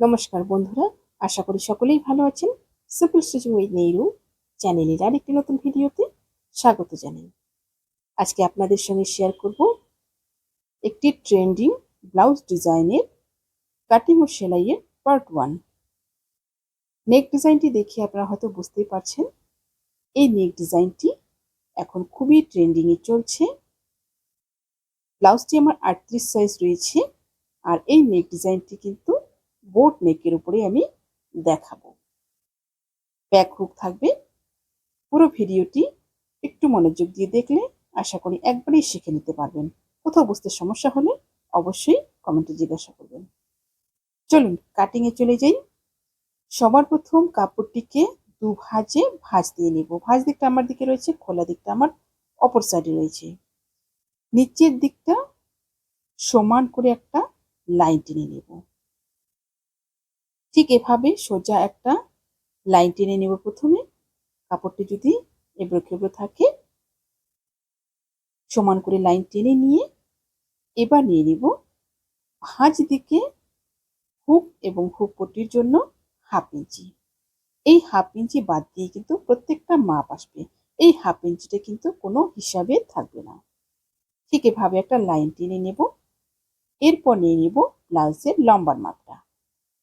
নমস্কার বন্ধুরা, আশা করি সকলেই ভালো আছেন। সিম্পল স্টিচিং উইথ নেইরু চ্যানেলের আরেকটি নতুন ভিডিওতে স্বাগত জানাই। আজকে আপনাদের সঙ্গে শেয়ার করব একটি ট্রেন্ডিং ব্লাউজ ডিজাইনের কাটিং ও সেলাইয়ের পার্ট ওয়ান নেক ডিজাইনটি দেখে আপনারা হয়তো বুঝতেই পারছেন, এই নেক ডিজাইনটি এখন খুবই ট্রেন্ডিংয়ে চলছে। ব্লাউজটি আমার আটত্রিশ সাইজ রয়েছে আর এই নেক ডিজাইনটি কিন্তু বোট নেকের উপরে আমি দেখাবো। ব্যাক হুক থাকবে। পুরো ভিডিওটি একটু মনোযোগ দিয়ে দেখলে আশা করি একবারেই শিখে নিতে পারবেন। কোথাও বুঝতে সমস্যা হলে অবশ্যই কমেন্টে জিজ্ঞাসা করবেন। চলুন কাটিংয়ে চলে যাই। সবার প্রথম কাপড়টিকে দু ভাজে ভাজ দিয়ে নেব। ভাজ দিকটা আমার দিকে রয়েছে, খোলা দিকটা আমার অপর সাইডে রয়েছে। নিচের দিকটা সমান করে একটা লাইন টেনে নেব। ঠিক এভাবে সোজা একটা লাইন টেনে নেব প্রথমে। কাপড়টি যদি এবড়ো খেবড়ো থাকে, সমান করে লাইন টেনে নিয়ে এবার নিয়ে নিব ভাঁজ দিকে হুক এবং হুক পট্টির জন্য হাফ ইঞ্চি এই হাফ ইঞ্চি বাদ দিয়ে কিন্তু প্রত্যেকটা মাপ আসবে। এই হাফ ইঞ্চিটা কিন্তু কোনো হিসাবে থাকবে না। ঠিক এভাবে একটা লাইন টেনে নেব। এরপর নিয়ে নিব ব্লাউজের লম্বার মাপটা।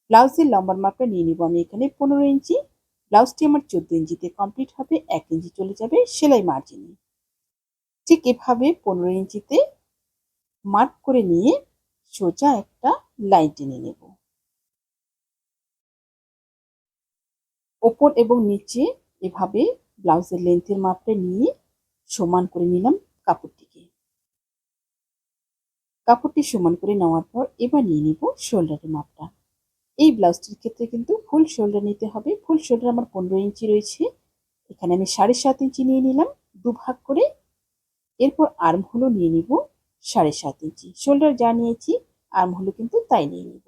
ব্লাউজের লম্বার মাপটা নিয়ে নিব আমি এখানে পনেরো ইঞ্চি। ব্লাউজটি আমার চোদ্দ ইঞ্চিতে কমপ্লিট হবে, এক ইঞ্চি চলে যাবে সেলাই মার্জিনে। ঠিক এভাবে পনেরো ইঞ্চিতে মার্ক করে নিয়ে সোজা একটা লাইন টেনে নেব। ওপর এবং নিচে এভাবে ব্লাউজের লেন্থের মাপটা নিয়ে সমান করে নিলাম কাপড়টিকে। কাপড়টি সমান করে নেওয়ার পর এবার নিয়ে নিব শোল্ডারের মাপটা। এই ব্লাউজটির ক্ষেত্রে কিন্তু ফুল শোল্ডার নিতে হবে। ফুল শোল্ডার আমার পনেরো ইঞ্চি রয়েছে। এখানে আমি সাড়ে সাত ইঞ্চি নিয়ে নিলাম দু ভাগ করে। এরপর আর্ম হলো নিয়ে নিব সাড়ে সাত ইঞ্চি। শোল্ডার যা নিয়েছি আর্ম হলো কিন্তু তাই নিয়ে নিব।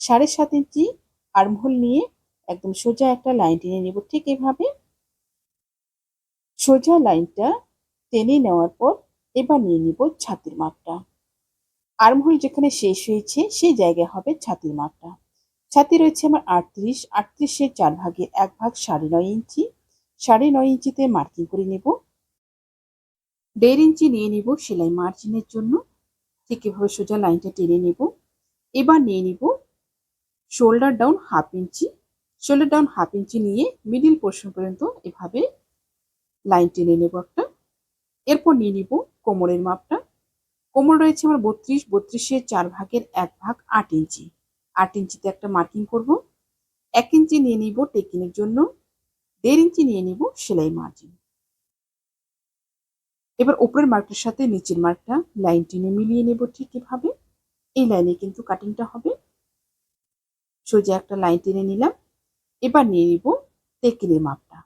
সাড়ে সাত ইঞ্চি আর্ম হোল নিয়ে একদম সোজা একটা লাইন টেনে নেব ঠিক এভাবে। সোজা লাইনটা টেনে নেওয়ার পর এবার নিয়ে নিব ছাতির মাপটা। আর্মহোল যেখানে শেষ হয়েছে, সেই জায়গায় হবে ছাতির মাপটা। ছাতি রয়েছে আমার আটত্রিশ, আটত্রিশের চার ভাগের এক ভাগ সাড়ে নয় ইঞ্চি। সাড়ে নয় ইঞ্চিতে মার্কিং করে নেব। দেড় ইঞ্চি নিয়ে নিব সেলাই মার্জিনের জন্য। ঠিক এভাবে সোজা লাইনটা টেনে নেব। এবার নিয়ে নিব shoulder down half inch. Shoulder down half inch নিয়ে মিডিল পোর্শন পর্যন্ত এভাবে লাইন টেনে নেব একটা। এরপর নিয়ে নিব কোমরের মাপটা। কোমর রয়েছে আমার বত্রিশ, বত্রিশের চার ভাগের এক ভাগ আট ইঞ্চি। আট ইঞ্চিতে একটা মার্কিং করব। এক ইঞ্চি নিয়ে নিব টেকিনের জন্য। দেড় ইঞ্চি নিয়ে নিব সেলাই মার্জিন এবার উপরের মার্কটার সাথে নিচের মার্কটা লাইন টেনে মিলিয়ে নেব ঠিক এভাবে। এই লাইনে কিন্তু কাটিংটা হবে। সোজা একটা লাইন টেনে নিলাম। এবার নিয়ে নিব টেকিনের মাপটা।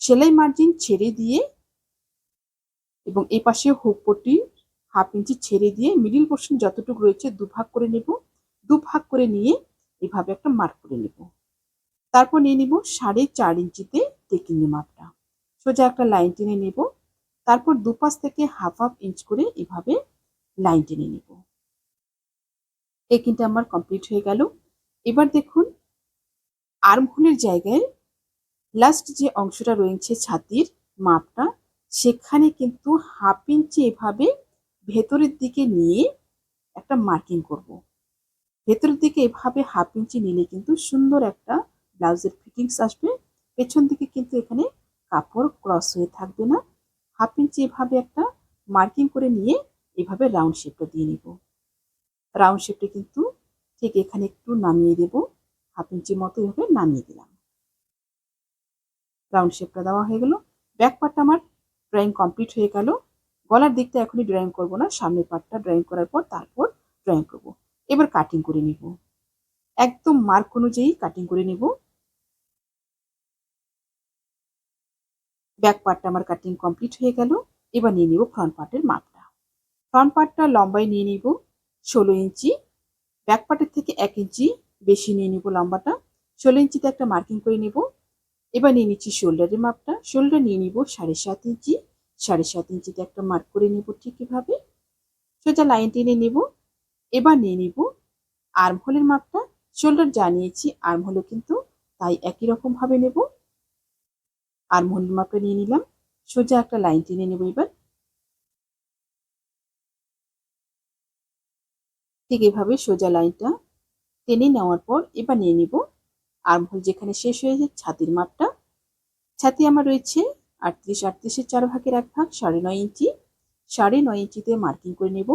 সেলাই মার্জিন ছেড়ে দিয়ে এবং এই পাশে হুক পট্টি হাফ ইঞ্চি ছেড়ে দিয়ে মিডিল পোর্শন যতটুকু রয়েছে দুভাগ করে নেব। দু ভাগ করে নিয়ে এভাবে একটা মার্ক করে নেব। তারপর নিয়ে নিব সাড়ে চার ইঞ্চিতে টেকিংয়ে মাপটা। সোজা একটা লাইন টেনে নেব। তারপর দুপাশ থেকে হাফ হাফ ইঞ্চ করে এভাবে লাইন টেনে নেব। টেকিংটা আমার কমপ্লিট হয়ে গেল। এবার দেখুন, আর্মহোলের জায়গায় লাস্ট যে অংশটা রয়েছে ছাতির মাপটা, সেখানে কিন্তু হাফ ইঞ্চি এভাবে ভেতরের দিকে নিয়ে একটা মার্কিং করব। ভেতরের দিকে এভাবে হাফ ইঞ্চি নিলে কিন্তু সুন্দর একটা ব্লাউজের ফিটিংস আসবে। পেছন দিকে কিন্তু এখানে কাপড় ক্রস হয়ে থাকবে না। হাফ ইঞ্চি এভাবে একটা মার্কিং করে নিয়ে এভাবে রাউন্ড শেপটা দিয়ে নিব। রাউন্ড শেপটা কিন্তু ঠিক এখানে একটু নামিয়ে দেব। হাফ ইঞ্চি মতো এভাবে নামিয়ে দিলাম। রাউন্ড শেপটা দেওয়া হয়ে গেল। ব্যাক পার্টটা আমার ড্রয়িং কমপ্লিট হয়ে গেল। গলার দিকটা এখনই ড্রয়িং করব না, সামনের পার্টটা ড্রয়িং করার পর তারপর ড্রয়িং করব। এবার কাটিং করে নিব। একদম মার্ক অনুযায়ী কাটিং করে নিব। ব্যাক পার্টটা আমার কাটিং কমপ্লিট হয়ে গেল। এবার নিয়ে নিব ফ্রন্ট পার্টের মাপটা। ফ্রন্ট পার্টটা লম্বায় নিয়ে নিব ষোলো ইঞ্চি। ব্যাক পার্টের থেকে এক ইঞ্চি বেশি নিয়ে নিব লম্বাটা। ষোলো ইঞ্চিতে একটা মার্কিং করে নিব। এবার নিয়ে নিচ্ছি শোল্ডারের মাপটা। শোল্ডার নিয়ে নিব সাড়ে সাত ইঞ্চি। সাড়ে সাত ইঞ্চিতে একটা মার্ক করে নিব ঠিক এভাবে। সোজা লাইন টেনে নিব। এবার নিয়ে নিব। আর্ম হোলের মাপটা শোল্ডার যা নিয়েছি আর্মহোলও কিন্তু তাই একই রকম ভাবে নেব। আর্মহোল মাপটা নিয়ে নিলাম, সোজা একটা লাইন টেনে নেব এবার। ঠিক এভাবে সোজা লাইনটা টেনে নেওয়ার পর এবার নিয়ে নিব। আর্মহোল যেখানে শেষ হয়ে যায়, ছাতির মাপটা। ছাতি আমার রয়েছে আটত্রিশ, আটত্রিশের চার ভাগের এক ভাগ সাড়ে নয় ইঞ্চি। সাড়ে নয় ইঞ্চিতে মার্কিং করে নেব।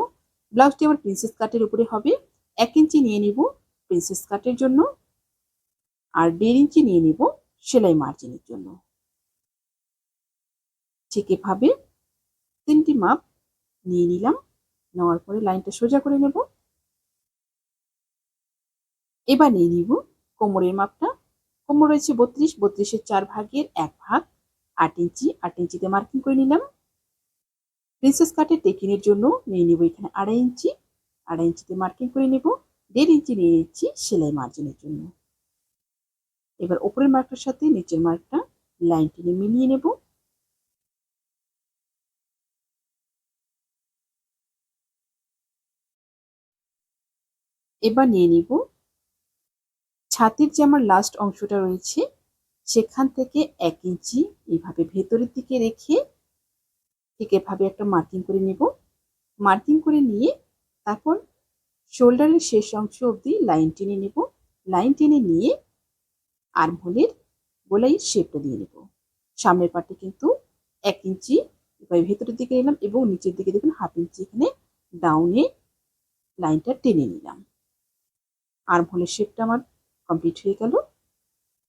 ব্লাউজটি আমার প্রিন্সেস কাটের উপরে হবে। এক ইঞ্চি নিয়ে নিব প্রিন্সেস কাটের জন্য আর দেড় ইঞ্চি নিয়ে নিব সেলাই মার্জিনের জন্য। ঠিক এভাবে তিনটি মাপ নিয়ে নিলাম, নেওয়ার পরে লাইনটা সোজা করে নেব। এবার নিয়ে নিব কোমরের মাপটা। কোমর রয়েছে বত্রিশ, বত্রিশের চার ভাগের এক ভাগ। আট ইঞ্চি, আট ইঞ্চিতে মার্কিং করে নিলাম। প্রিন্সেস কাটের টেকিনের জন্য নিয়ে নিব এখানে আড়াই ইঞ্চি। আড়াই ইঞ্চিতে মার্কিং করে নেব। দেড় ইঞ্চি নিয়ে নিচ্ছি সেলাই মার্জিনের জন্য। এবার ওপরের মার্কটার সাথে নিচের মার্কটা লাইন টেনে মিলিয়ে নেব। এবার নিয়ে নিব। ছাতির যে আমার লাস্ট অংশটা রয়েছে, সেখান থেকে এক ইঞ্চি এইভাবে ভেতরের দিকে রেখে ঠিক এভাবে একটা মার্কিং করে নেব। মার্কিং করে নিয়ে তারপর শোল্ডারের শেষ অংশ অবধি লাইন টেনে নেব। লাইন টেনে নিয়ে আর্মহোলের গোলাইয়ের শেপটা দিয়ে নেব। সামনের পাটে কিন্তু এক ইঞ্চি এবার ভেতরের দিকে নিলাম এবং নিচের দিকে দেখুন হাফ ইঞ্চি এখানে ডাউনে লাইনটা টেনে নিলাম। আর্মহোলের শেপটা আমার কমপ্লিট হয়ে গেল।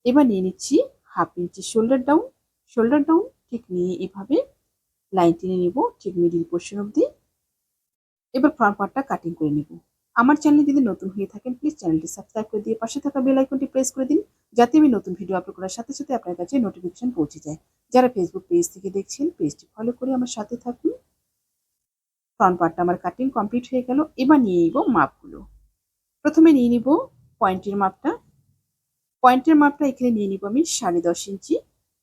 এবার নিয়ে নিচ্ছি half inch shoulder down shoulder down ঠিক নিয়ে এভাবে লাইন টেনে নেব ঠিক মিডিল পোর্শন অব্দি এবার ফ্রন্ট পার্টটা কাটিং করে নেব। আমার চ্যানেলে যদি নতুন হয়ে থাকেন প্লিজ চ্যানেলটি সাবস্ক্রাইব করে দিয়ে পাশে থাকা বেল আইকনটি প্রেস করে দিন, যাতে আমি নতুন ভিডিও আপলোড করার সাথে সাথে আপনার কাছে নোটিফিকেশন পৌঁছে যায়। যারা ফেসবুক পেজ থেকে দেখছেন পেজটি ফলো করে আমার সাথে থাকুন। ফ্রন্ট পার্টটা আমার কাটিং কমপ্লিট হয়ে গেল, এবার নিয়ে নিব মাপগুলো। প্রথমে নিয়ে নিব পয়েন্টের মাপটা। পয়েন্টের মাপটা এখানে নিয়ে নিব আমি সাড়ে দশ ইঞ্চি।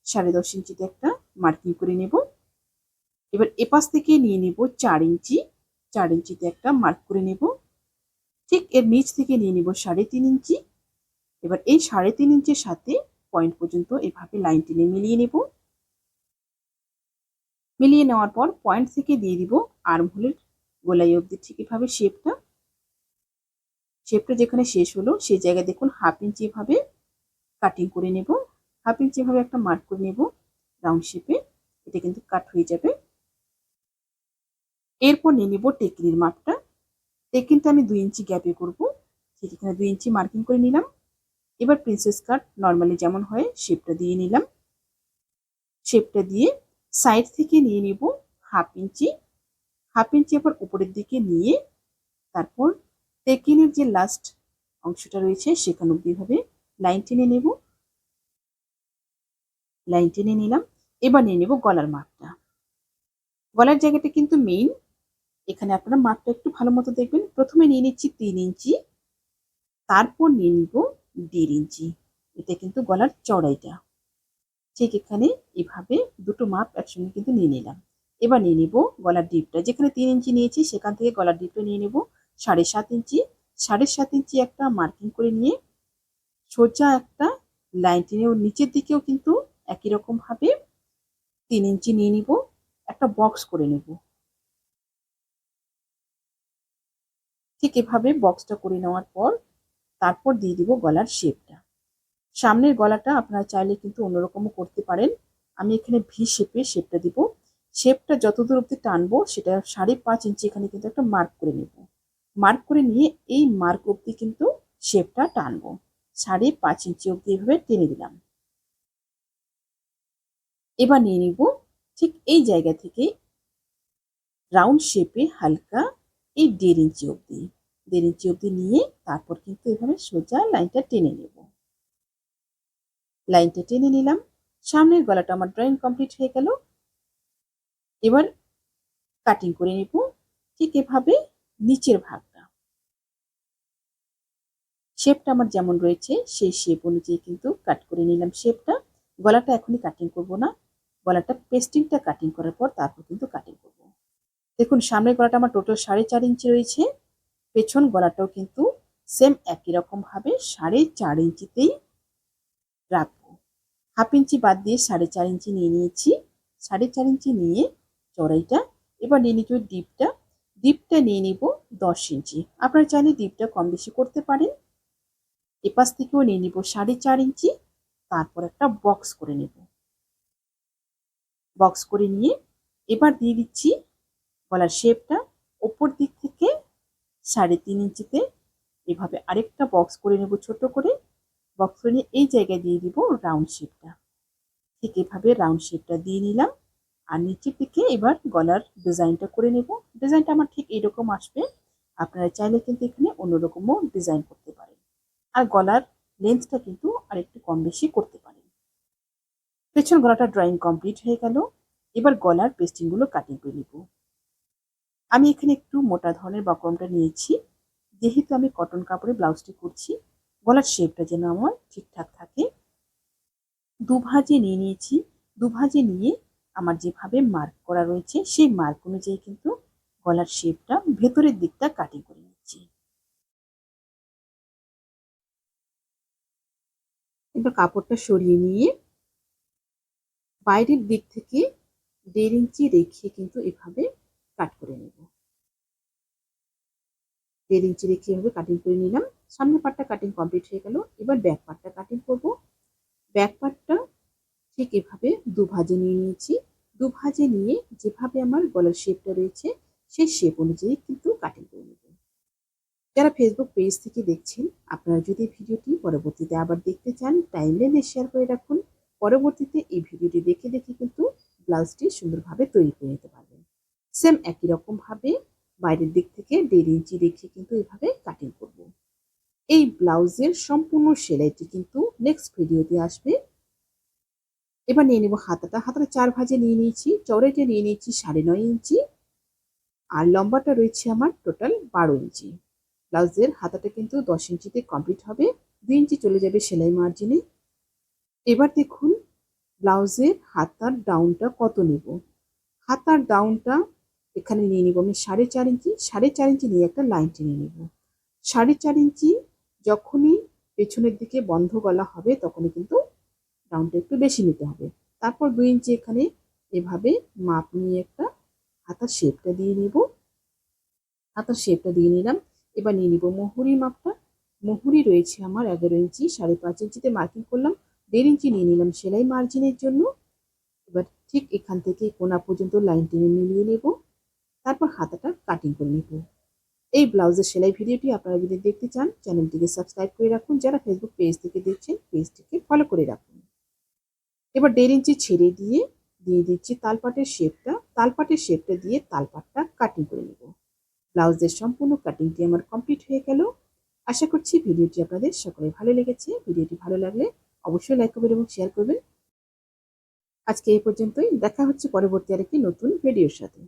সাড়ে দশ ইঞ্চিতে একটা মার্কিং করে নেব। এবার এপাশ থেকে নিয়ে নিব চার ইঞ্চি, চার ইঞ্চিতে একটা মার্ক করে নেব। ঠিক এর নিচ থেকে নিয়ে নেব সাড়ে তিন ইঞ্চি। এবার এই সাড়ে তিন ইঞ্চির সাথে পয়েন্ট পর্যন্ত এভাবে লাইন টেনে মিলিয়ে নেব। মিলিয়ে নেওয়ার পর পয়েন্ট থেকে দিয়ে দিব আর্মহোলের গোলাই অব্দি ঠিক এভাবে শেপটা শেপটা যেখানে শেষ হলো, সেই জায়গায় দেখুন হাফ ইঞ্চি এভাবে কাটিং করে নেব। হাফ ইঞ্চি এভাবে একটা মার্ক করে নেব রাউন্ড শেপে এটা কিন্তু কাট হয়ে যাবে। এরপর নিয়ে নেব টেকিনির মাপটা। টেকিনটা আমি দুই ইঞ্চি গ্যাপে করব। ঠিক এখানে দুই ইঞ্চি মার্কিং করে নিলাম। এবার প্রিন্সেস কাট নর্মালি যেমন হয় শেপটা দিয়ে নিলাম। শেপটা দিয়ে সাইড থেকে নিয়ে নিব হাফ ইঞ্চি। হাফ ইঞ্চি আবার উপরের দিকে নিয়ে তারপর টেকিনের যে লাস্ট অংশটা রয়েছে সেখানে অব্দিভাবে লাইন টেনে নেব। লাইন টেনে নিলাম। এবার নিয়ে নেব গলার মাপটা। গলার জায়গাটা কিন্তু মেইন এখানে আপনারা মাপটা একটু ভালো মতো দেখবেন। প্রথমে নিয়ে নিচ্ছি তিন ইঞ্চি, তারপর নিয়ে নিব দেড় ইঞ্চি। এটা কিন্তু গলার চড়াইটা। ঠিক এখানে এভাবে দুটো মাপ একসঙ্গে কিন্তু নিয়ে নিলাম। এবার নিয়ে নিব গলার ডিপটা। যেখানে তিন ইঞ্চি নিয়েছি, সেখান থেকে গলার ডিপটা নিয়ে নেব। সাড়ে সাত ইঞ্চি। সাড়ে সাত ইঞ্চি একটা মার্কিং করে নিয়ে সোজা একটা লাইন টেনে নিচের দিকেও কিন্তু একই রকমভাবে তিন ইঞ্চি নিয়ে নিব। একটা বক্স করে নেব। ঠিক এভাবে বক্সটা করে নেওয়ার পর তারপর দিয়ে দিব গলার শেপটা সামনের গলাটা আপনারা চাইলে কিন্তু অন্যরকমও করতে পারেন। আমি এখানে ভি শেপে শেপটা দিব। শেপটা যত দূর অব্দি টানবো, সেটা সাড়ে পাঁচ ইঞ্চি এখানে কিন্তু একটা মার্ক করে নেব। মার্ক করে নিয়ে এই মার্ক অব্দি কিন্তু শেপটা টানবো। সাড়ে পাঁচ ইঞ্চি অব্দি এভাবে টেনে দিলাম। এবার নিয়ে নিব ঠিক এই জায়গা থেকে রাউন্ড শেপে হালকা এই দেড় ইঞ্চি অব্দি দেড় ইঞ্চি অব্দি নিয়ে তারপর কিন্তু এভাবে সোজা লাইনটা টেনে নেব। লাইনটা টেনে নিলাম, সামনের গলাটা আমার ড্রয়িং কমপ্লিট হয়ে গেল। এবার কাটিং করে নেব, ঠিক এভাবে নিচের ভাগটা। শেপটা আমার যেমন রয়েছে, সেই শেপ অনুযায়ী কিন্তু কাট করে নিলাম শেপটা। গলাটা এখনই কাটিং করব না, গলাটা পেস্টিংটা কাটিং করার পর তারপর কিন্তু কাটিং করব। দেখুন, সামনের গলাটা আমার টোটাল সাড়ে চার ইঞ্চি রয়েছে, পেছন গলাটাও কিন্তু সেম একই রকম ভাবে সাড়ে চার ইঞ্চিতেই রাখব। হাফ ইঞ্চি বাদ দিয়ে সাড়ে চার ইঞ্চি নিয়ে নিয়েছি, সাড়ে চার ইঞ্চি নিয়ে চড়াইটা, এবার নিয়ে নিতে ডিপটা ডিপটা নিয়ে নিব দশ ইঞ্চি। আপনারা চাইলে ডিপটা কম বেশি করতে পারেন, এপাশ থেকেও নিয়ে নিব সাড়ে চার ইঞ্চি, তারপর একটা বক্স করে নেব। বক্স করে নিয়ে এবার দিয়ে দিচ্ছি গলার শেপটা ওপর দিক থেকে সাড়ে তিন ইঞ্চিতে এভাবে আরেকটা বক্স করে নেব ছোট করে। বক্স করে নিয়ে এই জায়গায় দিয়ে দিব রাউন্ড শেপটা ঠিক এভাবে রাউন্ড শেপটা দিয়ে নিলাম। আর নিচের দিকে এবার গলার ডিজাইনটা করে নেব। ডিজাইনটা আমার ঠিক এরকম আসবে। আপনারা চাইলে কিন্তু এখানে অন্যরকমও ডিজাইন করতে পারেন। আর গলার লেন্থটা কিন্তু আরেকটু কম বেশি করতে পারেন। পেছন গলাটা ড্রয়িং কমপ্লিট হয়ে গেল। এবার গলার পেস্টিংগুলো কাটিং করে নেব। আমি এখানে একটু মোটা ধরনের বক্রমটা নিয়েছি। যেহেতু আমি কটন কাপড়ে ব্লাউজটি করছি, গলার শেপটা যেন আমার ঠিকঠাক থাকে। দুভাজে নিয়ে নিয়েছি। দুভাজে নিয়ে আমার যেভাবে মার্ক করা রয়েছে, সেই মার্ক অনুযায়ী কিন্তু গলার শেপটা ভেতরের দিকটা কাটিং করে নিচ্ছি। এবার কাপড়টা সরিয়ে নিয়ে বাইরের দিক থেকে দেড় ইঞ্চি রেখে কিন্তু এভাবে কাট করে নেব। দেড় ইঞ্চি রেখে এভাবে কাটিং করে নিলাম। সামনের পাটটা কাটিং কমপ্লিট হয়ে গেল। এবার ব্যাক পার্টটা কাটিং করব। ব্যাক পার্টটা ঠিক এভাবে দু ভাজে নিয়ে নিয়েছি। দু ভাজে নিয়ে যেভাবে আমার গলার শেপটা রয়েছে, সেই শেপ অনুযায়ী কিন্তু কাটিং করে নেব। যারা ফেসবুক পেজ থেকে দেখছেন, আপনারা যদি ভিডিওটি পরবর্তীতে আবার দেখতে চান টাইমলাইনে শেয়ার করে রাখুন। পরবর্তীতে এই ভিডিওটি দেখে দেখে কিন্তু ব্লাউজটি সুন্দরভাবে তৈরি করে নিতে পারবেন। সেম একই রকম ভাবে বাইরের দিক থেকে দেড় ইঞ্চি রেখে কিন্তু এভাবে কাটিং করব। এই ব্লাউজের সম্পূর্ণ সেলাইটি কিন্তু নেক্সট ভিডিওতে আসবে। এবার নিয়ে নেব হাতাটা। হাতাটা চার ভাজে নিয়ে নিয়েছি চৌড়াইটা নিয়ে নিয়েছি সাড়ে নয় ইঞ্চি আর লম্বাটা রয়েছে আমার টোটাল বারো ইঞ্চি। ব্লাউজের হাতাটা কিন্তু দশ ইঞ্চিতে কমপ্লিট হবে, দুই ইঞ্চি চলে যাবে সেলাই মার্জিনে এবার দেখুন, ব্লাউজের হাতার ডাউনটা কত নেব? হাতার ডাউনটা এখানে নিয়ে নিব। আমি সাড়ে চার ইঞ্চি, সাড়ে চার ইঞ্চি নিয়ে একটা লাইন টেনে নেব। সাড়ে চার ইঞ্চি যখনই পেছনের দিকে বন্ধ গলা হবে, তখনই কিন্তু রাউন্ডটা একটু বেশি নিতে হবে। তারপর দুই ইঞ্চি এখানে এভাবে মাপ নিয়ে একটা হাতার শেপটা দিয়ে নিব। হাতার শেপটা দিয়ে নিলাম। এবার নিয়ে নিব মহুরি মাপটা। মহুরি রয়েছে আমার এগারো ইঞ্চি, সাড়ে পাঁচ ইঞ্চিতে মার্কিং করলাম। দেড় ইঞ্চি নিয়ে নিলাম সেলাই মার্জিনের জন্য। এবার ঠিক এখান থেকে কোনা পর্যন্ত লাইন টেনে মিলিয়ে নেব। তারপর হাতাটা কাটিং করে নেব। এই ব্লাউজের সেলাই ভিডিওটি আপনারা যদি দেখতে চান চ্যানেলটিকে সাবস্ক্রাইব করে রাখুন। যারা ফেসবুক পেজ থেকে দেখছেন পেজটিকে ফলো করে রাখুন। এবার দেড় ইঞ্চি ছেড়ে দিয়ে দিয়ে দিচ্ছি তালপাটের শেপটা তালপাটের শেপটা দিয়ে তালপাটটা কাটিং করে নেব। ব্লাউজের সম্পূর্ণ কাটিংটি আমার কমপ্লিট হয়ে গেল। আশা করছি ভিডিওটি আপনাদের সকলে ভালো লেগেছে। ভিডিওটি ভালো লাগলে অবশ্যই লাইক করবেন এবং শেয়ার করবেন। আজকে এই পর্যন্তই। দেখা হচ্ছে পরবর্তী আরেকটি নতুন ভিডিওর সাথে।